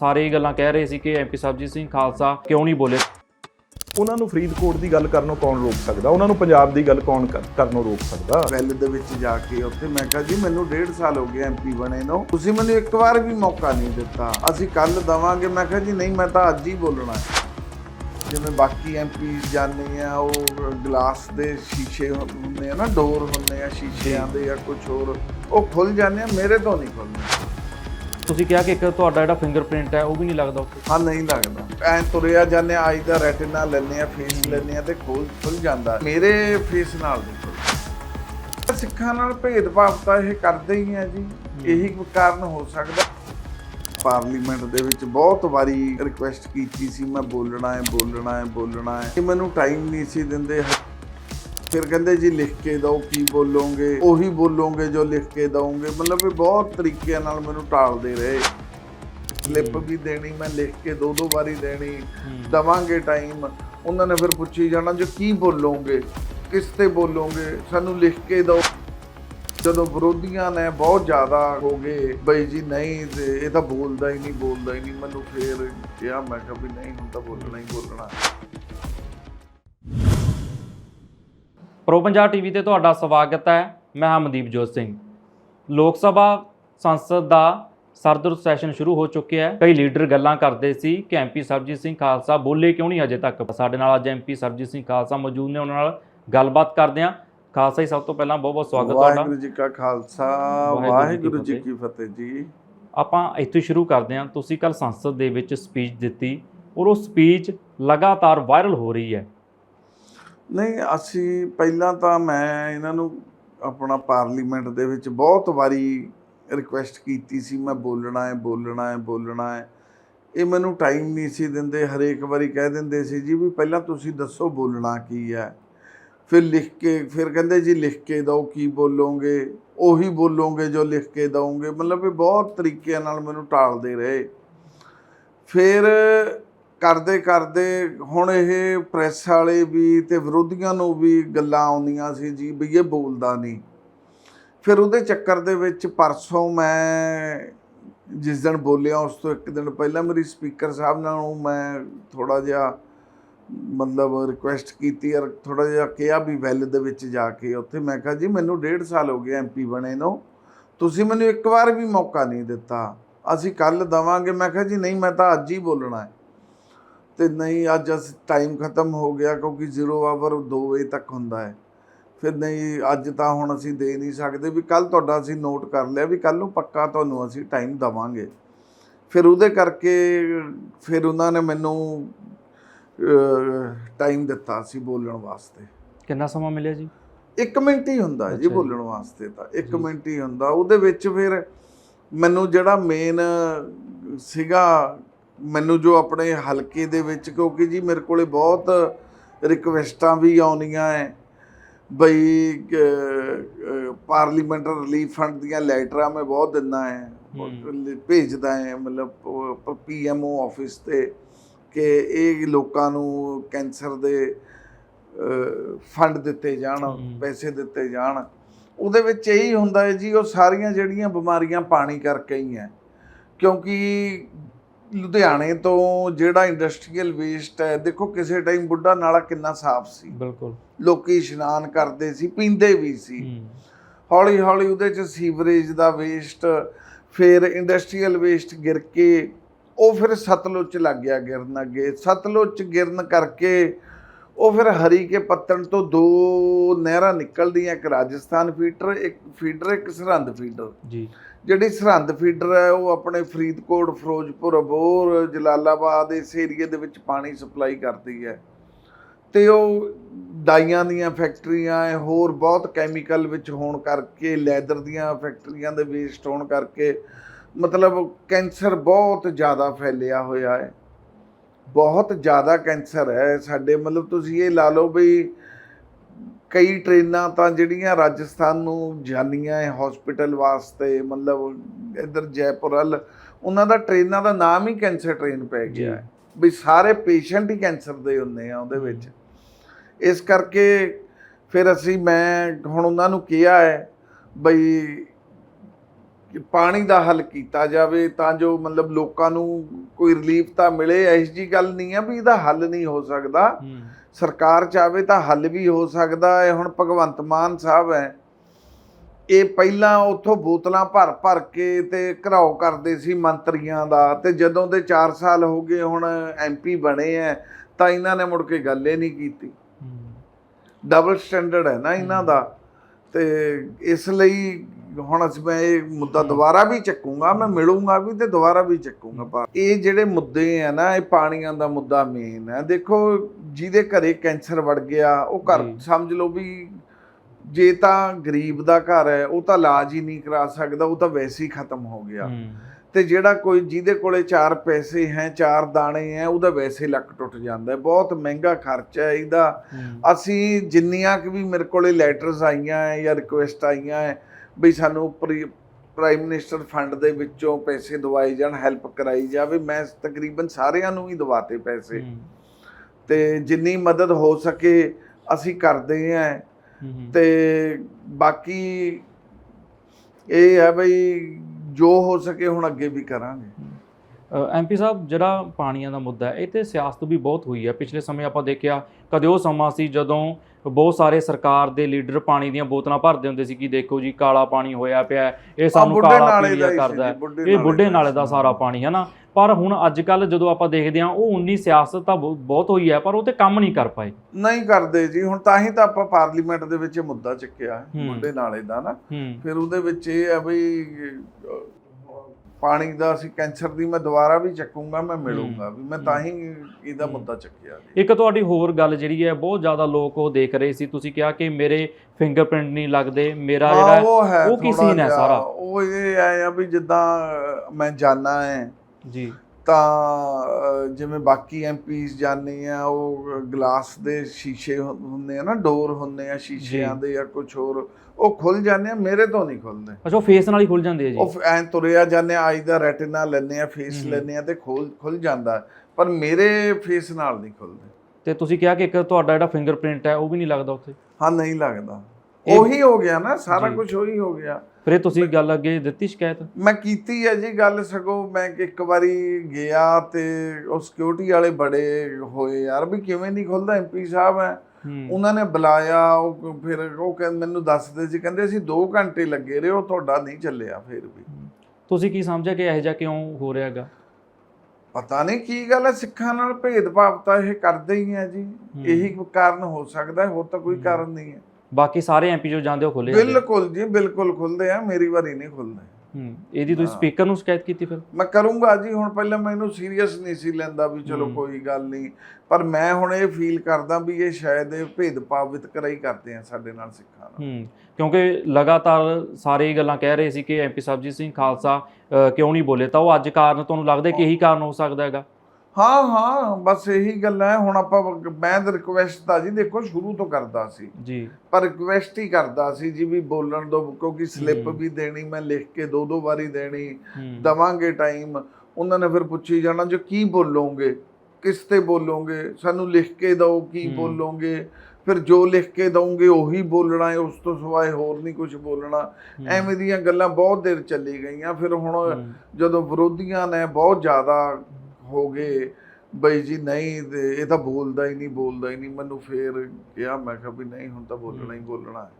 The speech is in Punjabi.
ਸਾਰੇ ਇਹ ਗੱਲਾਂ ਕਹਿ ਰਹੇ ਸੀ ਕਿ ਐਮਪੀ ਸਰਬਜੀਤ ਸਿੰਘ ਖਾਲਸਾ ਕਿਉਂ ਨਹੀਂ ਬੋਲੇ? ਉਹਨਾਂ ਨੂੰ ਫਰੀਦਕੋਟ ਦੀ ਗੱਲ ਕਰਨੋਂ ਕੌਣ ਰੋਕ ਸਕਦਾ? ਉਹਨਾਂ ਨੂੰ ਪੰਜਾਬ ਦੀ ਗੱਲ ਕੌਣ ਕਰ- ਕਰਨੋਂ ਰੋਕ ਸਕਦਾ? ਵੈਲ ਦੇ ਵਿੱਚ ਜਾ ਕੇ ਉੱਥੇ ਮੈਂ ਕਿਹਾ ਜੀ ਮੈਨੂੰ ਡੇਢ ਸਾਲ ਹੋ ਗਏ ਐਮਪੀ ਬਣੇ ਨੂੰ। ਤੁਸੀਂ ਮੈਨੂੰ ਇੱਕ ਵਾਰ ਵੀ ਮੌਕਾ ਨਹੀਂ ਦਿੱਤਾ। ਅਸੀਂ ਕੱਲ ਦਵਾਂਗੇ। ਮੈਂ ਕਿਹਾ ਜੀ ਨਹੀਂ ਮੈਂ ਤਾਂ ਅੱਜ ਹੀ ਬੋਲਣਾ ਹੈ। ਜਿਵੇਂ ਬਾਕੀ ਐਮਪੀ ਜਾਂਦੇ ਆ ਉਹ ਗਲਾਸ ਦੇ ਸ਼ੀਸ਼ੇ ਹੁੰਦੇ ਆ ਨਾ ਡੋਰ ਹੁੰਦੇ ਆ ਸ਼ੀਸ਼ਿਆਂ ਦੇ ਜਾਂ ਕੁਝ ਹੋਰ ਉਹ ਖੁੱਲ ਜਾਂਦੇ ਆ ਮੇਰੇ ਤੋਂ ਨਹੀਂ ਖੁੱਲਦੇ ਤੁਸੀਂ ਕਿਹਾ ਕਿ ਇੱਕ ਤੁਹਾਡਾ ਜਿਹੜਾ ਫਿੰਗਰਪ੍ਰਿੰਟ ਹੈ ਉਹ ਵੀ ਨਹੀਂ ਲੱਗਦਾ ਉੱਥੇ? ਹਾਂ ਨਹੀਂ ਲੱਗਦਾ। ਐ ਤੁਰਿਆ ਜਾਂਦੇ ਆ ਦਾ ਰੈਟਿਨਾ ਲੈਣੇ ਆ ਫੇਸ ਲੈਣੇ ਆ ਤੇ ਖੁੱਲ ਖੁੱਲ ਜਾਂਦਾ। ਮੇਰੇ ਫੇਸ ਨਾਲ ਖੁੱਲਦਾ ਸਿੱਖਾਂ ਨਾਲ ਭੇਦਭਾਵ ਤਾਂ ਇਹ ਕਰਦੇ ਹੀ ਆ ਜੀ। ਇਹੀ ਕਾਰਨ ਹੋ ਸਕਦਾ। ਪਾਰਲੀਮੈਂਟ ਦੇ ਵਿੱਚ ਬਹੁਤ ਵਾਰੀ ਰਿਕੁਐਸਟ ਕੀਤੀ ਸੀ ਮੈਂ ਬੋਲਣਾ ਹੈ ਬੋਲਣਾ ਹੈ ਬੋਲਣਾ ਹੈ। ਇਹ ਮੈਨੂੰ ਟਾਈਮ ਨਹੀਂ ਸੀ ਦਿੰਦੇ ਫਿਰ ਕਹਿੰਦੇ ਜੀ ਲਿਖ ਕੇ ਦਿਓ ਕੀ ਬੋਲੋਗੇ ਉਹੀ ਬੋਲੋਗੇ ਜੋ ਲਿਖ ਕੇ ਦਵੋਗੇ ਮਤਲਬ ਇਹ ਬਹੁਤ ਤਰੀਕਿਆਂ ਨਾਲ ਮੈਨੂੰ ਟਾਲਦੇ ਰਹੇ। ਸਲਿੱਪ ਵੀ ਦੇਣੀ ਮੈਂ ਲਿਖ ਕੇ ਦੋ ਦੋ ਵਾਰੀ ਦੇਣੀ ਦਵਾਂਗੇ ਟਾਈਮ ਉਹਨਾਂ ਨੇ ਫਿਰ ਪੁੱਛੀ ਜਾਣਾ ਜੋ ਕੀ ਬੋਲੋਗੇ? ਕਿਸ ਤੇ ਬੋਲੋਗੇ? ਸਾਨੂੰ ਲਿਖ ਕੇ ਦਿਓ। ਜਦੋਂ ਵਿਰੋਧੀਆਂ ਨੇ ਬਹੁਤ ਜ਼ਿਆਦਾ ਹੋ ਗਏ ਬਈ ਜੀ ਨਹੀਂ ਇਹ ਤਾਂ ਬੋਲਦਾ ਹੀ ਨਹੀਂ ਬੋਲਦਾ ਹੀ ਨਹੀਂ। ਮੈਨੂੰ ਫੇਰ ਕਿਹਾ ਮੈਂ ਕਿਹਾ ਵੀ ਨਹੀਂ ਹੁਣ ਤਾਂ ਬੋਲਣਾ ਹੀ ਬੋਲਣਾ। ਪ੍ਰੋ ਪੰਜਾਬ ਟੀਵੀ ਤੇ ਤੁਹਾਡਾ ਸਵਾਗਤ ਹੈ। ਮੈਂ ਹਾਂ ਮਨਦੀਪ ਜੋਤ ਸਿੰਘ। ਲੋਕ ਸਭਾ ਸੰਸਦ ਦਾ ਸਰਦੁਰ ਸੈਸ਼ਨ ਸ਼ੁਰੂ ਹੋ ਚੁੱਕਿਆ ਹੈ। ਕਈ ਲੀਡਰ ਗੱਲਾਂ ਕਰਦੇ ਸੀ ਕਿ ਐਮਪੀ ਸਰਬਜੀਤ ਸਿੰਘ ਖਾਲਸਾ ਬੋਲੇ ਕਿਉਂ ਨਹੀਂ ਅਜੇ ਤੱਕ? ਸਾਡੇ ਨਾਲ ਅੱਜ ਐਮਪੀ ਸਰਬਜੀਤ ਸਿੰਘ ਖਾਲਸਾ ਮੌਜੂਦ ਨੇ। ਉਹਨਾਂ ਨਾਲ ਗੱਲਬਾਤ ਕਰਦੇ ਹਾਂ। ਖਾਲਸਾ ਜੀ ਸਭ ਤੋਂ ਪਹਿਲਾਂ ਬਹੁਤ ਬਹੁਤ ਸਵਾਗਤ ਤੁਹਾਡਾ। ਵਾਹਿਗੁਰੂ ਜੀ ਕਾ ਖਾਲਸਾ। ਵਾਹਿਗੁਰੂ ਜੀ ਕੀ ਫਤਿਹ। ਜੀ। ਆਪਾਂ ਇੱਥੇ ਸ਼ੁਰੂ ਕਰਦੇ ਹਾਂ। ਤੁਸੀਂ ਕੱਲ ਸੰਸਦ ਦੇ ਵਿੱਚ ਸਪੀਚ ਦਿੱਤੀ ਔਰ ਉਹ ਸਪੀਚ ਲਗਾਤਾਰ ਵਾਇਰਲ ਹੋ ਰਹੀ ਹੈ। ਨਹੀਂ, ਅਸੀਂ ਪਹਿਲਾਂ ਤਾਂ ਮੈਂ ਇਹਨਾਂ ਨੂੰ ਆਪਣਾ ਪਾਰਲੀਮੈਂਟ ਦੇ ਵਿੱਚ ਬਹੁਤ ਵਾਰੀ ਰਿਕੁਐਸਟ ਕੀਤੀ ਸੀ, ਮੈਂ ਬੋਲਣਾ ਹੈ ਬੋਲਣਾ ਹੈ ਬੋਲਣਾ ਹੈ। ਇਹ ਮੈਨੂੰ ਟਾਈਮ ਨਹੀਂ ਸੀ ਦਿੰਦੇ, ਹਰੇਕ ਵਾਰੀ ਕਹਿ ਦਿੰਦੇ ਸੀ, ਜੀ ਵੀ ਪਹਿਲਾਂ ਤੁਸੀਂ ਦੱਸੋ ਬੋਲਣਾ ਕੀ ਹੈ? ਫਿਰ ਲਿਖ ਕੇ, ਫਿਰ ਕਹਿੰਦੇ, ਜੀ ਲਿਖ ਕੇ ਦਿਓ, ਕੀ ਬੋਲੋਗੇ? ਉਹੀ ਬੋਲੋਗੇ ਜੋ ਲਿਖ ਕੇ ਦਵੋਗੇ ਮਤਲਬ ਇਹ ਬਹੁਤ ਤਰੀਕਿਆਂ ਨਾਲ ਮੈਨੂੰ ਟਾਲਦੇ ਰਹੇ। ਫਿਰ ਕਰਦੇ ਕਰਦੇ ਹੁਣ ਇਹ ਪ੍ਰੈਸ ਵਾਲੇ ਵੀ ਤੇ ਵਿਰੋਧੀਆਂ ਨੂੰ ਵੀ ਗੱਲਾਂ ਆਉਂਦੀਆਂ ਸੀ ਜੀ ਵੀ ਇਹ ਬੋਲਦਾ ਨਹੀਂ। ਫਿਰ ਉਹਦੇ ਚੱਕਰ ਦੇ ਵਿੱਚ ਪਰਸੋਂ ਮੈਂ ਜਿਸ ਦਿਨ ਬੋਲਿਆ ਉਸ ਤੋਂ ਇੱਕ ਦਿਨ ਪਹਿਲਾਂ ਮੇਰੀ ਸਪੀਕਰ ਸਾਹਿਬ ਨਾਲ ਮੈਂ ਥੋੜਾ ਜਿਹਾ ਮਤਲਬ ਰਿਕੁਐਸਟ ਕੀਤੀ ਔਰ ਥੋੜਾ ਜਿਹਾ ਕਿਹਾ ਵੀ ਵੈਲ ਦੇ ਵਿੱਚ ਜਾ ਕੇ ਉੱਥੇ ਮੈਂ ਕਿਹਾ ਜੀ ਮੈਨੂੰ ਡੇਢ ਸਾਲ ਹੋ ਗਏ ਐਮਪੀ ਬਣੇ ਨੂੰ, ਤੁਸੀਂ ਮੈਨੂੰ ਇੱਕ ਵਾਰ ਵੀ ਮੌਕਾ ਨਹੀਂ ਦਿੱਤਾ। ਅਸੀਂ ਕੱਲ ਦਵਾਂਗੇ। ਮੈਂ ਕਿਹਾ ਜੀ ਨਹੀਂ ਮੈਂ ਤਾਂ ਅੱਜ ਹੀ ਬੋਲਣਾ ਹੈ। ਤੇ ਨਹੀਂ ਅੱਜ ਅਸ ਟਾਈਮ ਖਤਮ ਹੋ ਗਿਆ ਕਿਉਂਕਿ 0 ਆਵਰ 2 ਵਜੇ ਤੱਕ ਹੁੰਦਾ ਹੈ। ਫਿਰ ਨਹੀਂ ਅੱਜ ਤਾਂ ਹੁਣ ਅਸੀਂ ਦੇ ਨਹੀਂ ਸਕਦੇ ਵੀ ਕੱਲ ਤੁਹਾਡਾ ਅਸੀਂ ਨੋਟ ਕਰ ਲਿਆ ਵੀ ਕੱਲ ਨੂੰ ਪੱਕਾ ਤੁਹਾਨੂੰ ਅਸੀਂ ਟਾਈਮ ਦਵਾਂਗੇ। ਫਿਰ ਉਹਦੇ ਕਰਕੇ ਫਿਰ ਉਹਨਾਂ ਨੇ ਮੈਨੂੰ ਟਾਈਮ ਦਿੱਤਾ ਸੀ ਬੋਲਣ ਵਾਸਤੇ। ਕਿੰਨਾ ਸਮਾਂ ਮਿਲਿਆ ਜੀ? ਇੱਕ ਮਿੰਟ ਹੀ ਹੁੰਦਾ ਜੀ। ਬੋਲਣ ਵਾਸਤੇ ਤਾਂ ਇੱਕ ਜੀ। ਮਿੰਟ ਹੀ ਹੁੰਦਾ। ਉਹਦੇ ਵਿੱਚ ਫਿਰ ਮੈਨੂੰ ਜਿਹੜਾ ਮੇਨ ਸੀਗਾ ਮੈਨੂੰ ਜੋ ਆਪਣੇ ਹਲਕੇ ਦੇ ਵਿੱਚ ਕਿਉਂਕਿ ਜੀ ਮੇਰੇ ਕੋਲੇ ਬਹੁਤ ਰਿਕਵੈਸਟਾਂ ਵੀ ਆਉਂਦੀਆਂ ਐ ਬਈ ਪਾਰਲੀਮੈਂਟਰ ਰਿਲੀਫ ਫੰਡ ਦੀਆਂ ਲੈਟਰਾਂ ਮੈਂ ਬਹੁਤ ਦਿੰਦਾ ਹੂੰ। ਭੇਜਦਾ ਹੈ ਮਤਲਬ ਪੀਐਮਓ ਆਫਿਸ ਤੇ ਕਿ ਇਹ ਲੋਕਾਂ ਨੂੰ ਕੈਂਸਰ ਦੇ ਫੰਡ ਦਿੱਤੇ ਜਾਣ। ਪੈਸੇ ਦਿੱਤੇ ਜਾਣ ਉਹਦੇ ਵਿੱਚ ਇਹੀ ਹੁੰਦਾ ਹੈ ਜੀ ਉਹ ਸਾਰੀਆਂ ਜਿਹੜੀਆਂ ਬਿਮਾਰੀਆਂ ਪਾਣੀ ਕਰਕੇ ਹੀ ਹੈ ਕਿਉਂਕਿ ਲੁਧਿਆਣੇ ਤੋਂ ਜਿਹੜਾ ਇੰਡਸਟਰੀਅਲ ਵੇਸਟ ਹੈ ਦੇਖੋ ਕਿਸੇ ਟਾਈਮ ਬੁੱਢਾ ਨਾਲਾ ਕਿੰਨਾ ਸਾਫ਼ ਸੀ। ਬਿਲਕੁਲ। ਲੋਕੀ ਇਸ਼ਨਾਨ ਕਰਦੇ ਸੀ ਪੀਂਦੇ ਵੀ ਸੀ। ਹੌਲੀ ਹੌਲੀ ਉਹਦੇ ਚ ਸੀਵਰੇਜ ਦਾ ਵੇਸਟ ਫਿਰ ਇੰਡਸਟਰੀਅਲ ਵੇਸਟ ਗਿਰ ਕੇ ਉਹ ਫਿਰ ਸਤਲੁਜ ਚ ਲੱਗ ਗਿਆ ਗਿਰਨ ਅੱਗੇ। ਸਤਲੁਜ ਚ ਗਿਰਨ ਕਰਕੇ ਉਹ ਫਿਰ ਹਰੀ ਕੇ ਪੱਤਣ ਤੋਂ ਦੋ ਨਹਿਰਾਂ ਨਿਕਲਦੀਆਂ ਇੱਕ ਰਾਜਸਥਾਨ ਫੀਡਰ ਇੱਕ ਫੀਡਰ ਇੱਕ ਸਰਹੰਦ ਫੀਡਰ ਜੀ। ਜਿਹੜੀ ਸਰਹੰਦ ਫੀਡਰ ਹੈ ਉਹ ਆਪਣੇ ਫਰੀਦਕੋਟ ਫਿਰੋਜ਼ਪੁਰ ਅਬੋਹਰ ਜਲਾਲਾਬਾਦ ਇਸ ਏਰੀਏ ਦੇ ਵਿੱਚ ਪਾਣੀ ਸਪਲਾਈ ਕਰਦੀ ਹੈ। ਤੇ ਉਹ ਡਾਈਆਂ ਦੀਆਂ ਫੈਕਟਰੀਆਂ ਹੋਰ ਬਹੁਤ ਕੈਮੀਕਲ ਵਿੱਚ ਹੋਣ ਕਰਕੇ ਲੈਦਰ ਦੀਆਂ ਫੈਕਟਰੀਆਂ ਦੇ ਵੇਸਟ ਹੋਣ ਕਰਕੇ ਮਤਲਬ ਕੈਂਸਰ ਬਹੁਤ ਜ਼ਿਆਦਾ ਫੈਲਿਆ ਹੋਇਆ ਹੈ। ਬਹੁਤ ਜ਼ਿਆਦਾ ਕੈਂਸਰ ਹੈ ਸਾਡੇ ਮਤਲਬ ਤੁਸੀਂ ਇਹ ਲਾ ਲਓ ਵੀ ਕਈ ਟ੍ਰੇਨਾਂ ਤਾਂ ਜਿਹੜੀਆਂ ਰਾਜਸਥਾਨ ਨੂੰ ਜਾਂਦੀਆਂ ਹੈ ਹਸਪੀਟਲ ਵਾਸਤੇ ਮਤਲਬ ਇੱਧਰ ਜੈਪੁਰ ਵੱਲ ਉਹਨਾਂ ਦਾ ਟ੍ਰੇਨਾਂ ਦਾ ਨਾਮ ਹੀ ਕੈਂਸਰ ਟ੍ਰੇਨ ਪੈ ਗਿਆ। ਹੈ ਵੀ ਸਾਰੇ ਪੇਸ਼ੈਂਟ ਹੀ ਕੈਂਸਰ ਦੇ ਹੁੰਦੇ ਆ ਉਹਦੇ ਵਿੱਚ। ਇਸ ਕਰਕੇ ਫਿਰ ਅਸੀਂ ਮੈਂ ਹੁਣ ਉਹਨਾਂ ਨੂੰ ਕਿਹਾ ਹੈ ਬਈ ਕਿ ਪਾਣੀ ਦਾ ਹੱਲ ਕੀਤਾ ਜਾਵੇ ਤਾਂ ਜੋ ਮਤਲਬ ਲੋਕਾਂ ਨੂੰ ਕੋਈ ਰਿਲੀਫ ਤਾਂ ਮਿਲੇ ਇਸ ਜੀ ਗੱਲ ਨਹੀਂ ਆ ਵੀ ਇਹਦਾ ਹੱਲ ਨਹੀਂ ਹੋ ਸਕਦਾ। ਸਰਕਾਰ ਚਾਵੇ ਤਾਂ ਹੱਲ ਵੀ ਹੋ ਸਕਦਾ। ਹੈ ਹੁਣ ਭਗਵੰਤ ਮਾਨ ਸਾਹਿਬ ਹੈ। ਇਹ ਪਹਿਲਾਂ ਉੱਥੋਂ ਬੋਤਲਾਂ ਭਰ ਭਰ ਕੇ ਤੇ ਘਰਾਓ ਕਰਦੇ ਸੀ ਮੰਤਰੀਆਂ ਦਾ ਤੇ ਜਦੋਂ ਦੇ 4 ਸਾਲ ਹੋ ਗਏ ਹੁਣ ਐਮਪੀ ਬਣੇ ਐ ਤਾਂ ਇਹਨਾਂ ਨੇ ਮੁੜ ਕੇ ਗੱਲ ਹੀ ਨਹੀਂ ਕੀਤੀ। ਡਬਲ ਸਟੈਂਡਰਡ ਹੈ ਨਾ ਇਹਨਾਂ ਦਾ ਤੇ ਇਸ ਲਈ ਹੁਣ ਅਸੀਂ ਮੈਂ ਇਹ ਮੁੱਦਾ ਦੁਬਾਰਾ ਵੀ ਚੱਕੂੰਗਾ ਮੈਂ ਮਿਲੂੰਗਾ ਵੀ ਤੇ ਦੁਬਾਰਾ ਵੀ ਚੱਕੂੰਗਾ ਪਰ ਇਹ ਜਿਹੜੇ ਮੁੱਦੇ ਆ ਨਾ ਇਹ ਪਾਣੀਆਂ ਦਾ ਮੁੱਦਾ ਮੇਨ ਹੈ ਦੇਖੋ ਜਿਹਦੇ ਘਰੇ ਕੈਂਸਰ ਵੜ ਗਿਆ ਉਹ ਘਰ। ਸਮਝ ਲਓ ਵੀ ਜੇ ਤਾਂ ਗਰੀਬ ਦਾ ਘਰ ਹੈ ਉਹ ਤਾਂ ਇਲਾਜ ਹੀ ਨਹੀਂ ਕਰਾ ਸਕਦਾ ਉਹ ਤਾਂ ਵੈਸੇ ਹੀ ਖਤਮ ਹੋ ਗਿਆ। ਤੇ ਜਿਹੜਾ ਕੋਈ ਜਿਹਦੇ ਕੋਲੇ ਚਾਰ ਪੈਸੇ ਹੈ ਚਾਰ ਦਾਣੇ ਹੈ ਉਹਦਾ ਵੈਸੇ ਲੱਕ ਟੁੱਟ ਜਾਂਦਾ ਹੈ। ਬਹੁਤ ਮਹਿੰਗਾ ਖਰਚ ਹੈ ਇਹਦਾ। ਅਸੀਂ ਜਿੰਨੀਆਂ ਕਿ ਵੀ ਮੇਰੇ ਕੋਲੇ ਲੈਟਰਸ ਆਈਆਂ ਹੈ ਜਾਂ ਰਿਕੁਐਸਟ ਆਈਆਂ ਹੈ ਵੀ ਸਾਨੂੰ ਪ੍ਰਾਈਮ ਮਿਨਿਸਟਰ ਫੰਡ ਦੇ ਵਿੱਚੋਂ ਪੈਸੇ ਦਵਾਏ ਜਾਣ ਹੈਲਪ ਕਰਾਈ ਜਾਵੇ ਮੈਂ ਤਕਰੀਬਨ ਸਾਰਿਆਂ ਨੂੰ ਹੀ ਦਵਾਤੇ ਪੈਸੇ। ਤੇ ਜਿੰਨੀ ਮਦਦ ਹੋ ਸਕੇ ਅਸੀਂ ਕਰਦੇ ਹੂੰ ਤੇ ਬਾਕੀ ਇਹ ਹੈ ਬਈ ਜੋ ਹੋ ਸਕੇ ਹੁਣ ਅੱਗੇ ਵੀ ਕਰਾਂਗੇ। ਐਮਪੀ ਸਾਹਿਬ ਜਿਹੜਾ ਪਾਣੀਆਂ ਦਾ ਮੁੱਦਾ ਹੈ ਇਹ ਤੇ ਸਿਆਸਤ ਵੀ ਬਹੁਤ ਹੋਈ ਹੈ। ਪਿਛਲੇ ਸਮੇਂ ਆਪਾਂ ਦੇਖਿਆ ਕਦੇ ਉਹ ਸਮਾਂ ਸੀ ਜਦੋਂ ਬਹੁਤ ਸਾਰੇ ਸਰਕਾਰ ਦੇ ਲੀਡਰ ਪਾਣੀ ਦੀਆਂ ਬੋਤਲਾਂ ਭਰਦੇ ਹੁੰਦੇ ਸੀ ਕਿ ਦੇਖੋ ਜੀ ਕਾਲਾ ਪਾਣੀ ਹੋਇਆ ਪਿਆ ਇਹ ਸਾਨੂੰ ਕਾਲਾ ਪੀਲੀਆ ਕਰਦਾ ਇਹ ਬੁੱਢੇ ਨਾਲੇ ਦਾ। ਸਾਰਾ ਪਾਣੀ ਹੈ ਨਾ। ਪਰ ਹੁਣ ਅੱਜ ਕੱਲ ਜਦੋਂ ਆਪਾਂ ਦੇਖਦੇ ਹਾਂ ਉਹ ਉਨੀ ਸਿਆਸਤ ਤਾਂ ਬਹੁ- ਬਹੁਤ ਹੋਈ ਹੈ ਪਰ ਉਹ ਤੇ ਕੰਮ ਨਹੀਂ ਕਰ ਪਾਏ। ਨਹੀਂ ਕਰਦੇ ਜੀ ਹੁਣ ਤਾਂ ਹੀ ਤਾਂ ਆਪਾਂ ਪਾਰਲੀਮੈਂਟ ਦੇ ਵਿੱਚ ਇਹ ਮੁੱਦਾ ਚੱਕਿਆ ਹੈ। ਮੁੰਡੇ ਨਾਲੇ ਦਾ ਨਾ। ਫਿਰ ਉਹਦੇ ਵਿੱਚ ਇਹ ਹੈ ਅਹ, ਪਾਣੀ ਦਾ ਅਸੀਂ ਕੈਂਸਰ ਦੀ ਮੈਂ ਦੁਬਾਰਾ ਵੀ ਚੱਕੂੰਗਾ ਮੈਂ ਮਿਲੂੰਗਾ ਵੀ ਮੈਂ ਤਾਂ ਹੀ ਇਹਦਾ। ਮੁੱਦਾ ਚੱਕਿਆ ਜੀ ਇੱਕ ਤੁਹਾਡੀ ਹੋਰ ਗੱਲ ਜਿਹੜੀ ਹੈ ਬਹੁਤ ਜ਼ਿਆਦਾ ਲੋਕ ਉਹ ਦੇਖ ਰਹੇ ਸੀ ਤੁਸੀਂ ਕਿਹਾ ਕਿ ਮੇਰੇ ਫਿੰਗਰਪ੍ਰਿੰਟ ਨਹੀਂ ਲੱਗਦੇ ਮੇਰਾ ਜਿਹੜਾ ਉਹ ਕੀ ਹੈ ਜਿਹਾ, ਸਾਰਾ? ਉਹ ਇਹ ਆਏ ਆ ਵੀ ਜਿੱਦਾਂ ਮੈਂ ਜਾਣਾ ਹੈ ਜੀ ਤਾਂ ਜਿਵੇਂ ਬਾਕੀ ਐਮਪੀਸ ਜਾਣੇ ਆ ਉਹ ਗਲਾਸ ਦੇ ਸ਼ੀਸ਼ੇ ਹੁੰਦੇ ਆ ਨਾ ਡੋਰ ਹੁੰਦੇ ਆ ਸ਼ੀਸ਼ਿਆਂ ਦੇ ਜਾਂ ਕੁਝ ਹੋਰ ਉਹ ਖੁੱਲ ਜਾਂਦੇ ਆ ਮੇਰੇ ਤੋਂ ਨਹੀਂ ਖੁੱਲਦੇ ਅੱਛਾ ਉਹ ਫੇਸ ਨਾਲ ਹੀ ਖੁੱਲ ਜਾਂਦੇ ਆ ਜੀ? ਉਹ ਐ ਤੁਰਿਆ ਜਾਂਦੇ ਆ ਆਈ ਦਾ ਰੈਟਿਨਾ ਲੈਣੇ ਆ ਫੇਸ। ਲੈਣੇ ਆ ਤੇ ਖੁੱਲ ਖੁੱਲ ਜਾਂਦਾ। ਪਰ ਮੇਰੇ ਫੇਸ ਨਾਲ ਨਹੀਂ ਖੁੱਲਦੇ ਤੇ ਤੁਸੀਂ ਕਿਹਾ ਕਿ ਇੱਕ ਤੁਹਾਡਾ ਜਿਹੜਾ ਫਿੰਗਰਪ੍ਰਿੰਟ ਹੈ ਉਹ ਵੀ ਨਹੀਂ ਲੱਗਦਾ ਉੱਥੇ? ਹਾਂ ਨਹੀਂ ਲੱਗਦਾ। ਉਹੀ ਹੋ ਗਿਆ ਨਾ ਸਾਰਾ ਜੀ। ਕੁਝ ਉਹੀ ਹੋ ਗਿਆ। ਫਿਰ ਤੁਸੀਂ ਗੱਲ ਅੱਗੇ ਦਿੱਤੀ ਸ਼ਿਕਾਇਤ? ਮੈਂ ਕੀਤੀ ਹੈ ਜੀ ਗੱਲ ਸਗੋਂ ਮੈਂ ਇੱਕ ਵਾਰੀ ਗਿਆ ਤੇ ਉਹ ਸਿਕਿਉਰਿਟੀ ਵਾਲੇ ਬੜੇ ਹੋਏ ਯਾਰ ਵੀ ਕਿਵੇਂ ਨਹੀਂ ਖੁੱਲਦਾ ਐਮਪੀ ਸਾਹਿਬ ਹੈ। ਉਹਨਾਂ ਨੇ ਬੁਲਾਇਆ ਉਹ ਫਿਰ ਉਹ ਕਹਿੰਦੇ ਮੈਨੂੰ ਦੱਸਦੇ ਸੀ ਕਹਿੰਦੇ ਅਸੀਂ 2 ਘੰਟੇ ਲੱਗੇ ਰਹੇ ਉਹ ਤੁਹਾਡਾ ਨਹੀਂ ਚੱਲਿਆ ਫਿਰ ਵੀ। ਤੁਸੀਂ ਕੀ ਸਮਝਿਆ ਕਿ ਇਹੋ ਜਿਹਾ ਕਿਉਂ ਹੋ ਰਿਹਾ ਹੈਗਾ? ਪਤਾ ਨਹੀਂ ਕੀ ਗੱਲ ਹੈ ਸਿੱਖਾਂ ਨਾਲ ਭੇਦਭਾਵ ਤਾਂ ਇਹ ਕਰਦੇ ਹੀ ਆ ਜੀ। ਇਹੀ ਕਾਰਨ ਹੋ ਸਕਦਾ ਹੋਰ ਤਾਂ ਕੋਈ। ਕਾਰਨ ਨਹੀਂ ਹੈ। ਬਾਕੀ ਸਾਰੇ ਐਮਪੀ ਜੋ ਜਾਂਦੇ ਉਹ ਖੁੱਲੇ ਬਿਲਕੁਲ ਜੀ ਬਿਲਕੁਲ ਖੁੱਲਦੇ ਆ ਮੇਰੀ ਵਾਰੀ ਨਹੀਂ ਖੁੱਲਦੇ ਹੂੰ ਇਹਦੀ ਤੁਸੀਂ। ਸਪੀਕਰ ਨੂੰ ਸ਼ਿਕਾਇਤ ਕੀਤੀ ਫਿਰ? ਮੈਂ ਕਰੂੰਗਾ ਜੀ ਹੁਣ ਪਹਿਲਾਂ ਮੈਨੂੰ ਸੀਰੀਅਸ ਨਹੀਂ ਸੀ ਲੈਂਦਾ ਵੀ ਚਲੋ। ਕੋਈ ਗੱਲ ਨਹੀਂ ਪਰ ਮੈਂ ਹੁਣ ਇਹ ਫੀਲ ਕਰਦਾ ਵੀ ਇਹ ਸ਼ਾਇਦ ਇਹ ਭੇਦਭਾਵ ਵਿਤਕਰਾ ਹੀ ਕਰਦੇ ਆ ਸਾਡੇ ਨਾਲ ਸਿੱਖਾਂ ਨਾਲ। ਹੂੰ ਕਿਉਂਕਿ ਲਗਾਤਾਰ ਸਾਰੇ ਇਹ ਗੱਲਾਂ ਕਹਿ ਰਹੇ ਸੀ ਕਿ ਐਮਪੀ ਸਰਬਜੀਤ ਸਿੰਘ ਖਾਲਸਾ ਕਿਉਂ ਨਹੀਂ ਬੋਲੇ? ਤਾਂ ਉਹ ਅੱਜ ਕਾਰਨ ਤੁਹਾਨੂੰ ਲੱਗਦਾ ਕਿ ਇਹੀ ਕਾਰਨ ਹੋ ਸਕਦਾ ਹੈਗਾ? ਹਾਂ ਹਾਂ ਬਸ ਇਹੀ ਗੱਲ ਹੈ। ਹੁਣ ਆਪਾਂ ਮੈਂ ਤਾਂ ਰਿਕੁਐਸਟ ਤਾਂ ਜੀ ਦੇਖੋ ਸ਼ੁਰੂ ਤੋਂ ਕਰਦਾ ਸੀ। ਜੀ। ਪਰ ਰਿਕੁਐਸਟ ਹੀ ਕਰਦਾ ਸੀ ਜੀ ਵੀ ਬੋਲਣ ਦੋ ਕਿਉਂਕਿ ਸਲਿੱਪ। ਵੀ ਦੇਣੀ ਮੈਂ ਲਿਖ ਕੇ ਦੋ ਦੋ ਵਾਰੀ ਦੇਣੀ ਦਵਾਂਗੇ ਟਾਈਮ ਉਹਨਾਂ ਨੇ ਫਿਰ ਪੁੱਛੀ ਜਾਣਾ ਜੋ ਕੀ ਬੋਲੋਗੇ? ਕਿਸ ਤੇ ਬੋਲੋਗੇ? ਸਾਨੂੰ ਲਿਖ ਕੇ ਦਿਓ ਕੀ। ਬੋਲੋਗੇ? ਫਿਰ ਜੋ ਲਿਖ ਕੇ ਦਵਾਂਗੇ ਉਹੀ ਬੋਲਣਾ ਹੈ ਉਸ ਤੋਂ ਸਿਵਾਏ ਹੋਰ ਨਹੀਂ ਕੁਝ ਬੋਲਣਾ। ਐਵੇਂ ਦੀਆਂ ਗੱਲਾਂ ਬਹੁਤ ਦੇਰ ਚੱਲੀ ਗਈਆਂ। ਫਿਰ ਹੁਣ ਜਦੋਂ ਵਿਰੋਧੀਆਂ ਨੇ ਬਹੁਤ ਜ਼ਿਆਦਾ ਹੋ ਗਏ। ਬਈ ਜੀ ਨਹੀਂ ਇਹ ਤਾਂ ਬੋਲਦਾ ਹੀ ਨਹੀਂ ਬੋਲਦਾ ਹੀ ਨਹੀਂ। ਮੈਨੂੰ ਫੇਰ ਕਿਹਾ ਮੈਂ ਕਿਹਾ ਵੀ ਨਹੀਂ ਹੁਣ ਤਾਂ ਬੋਲਣਾ ਹੀ ਬੋਲਣਾ। ਹੈ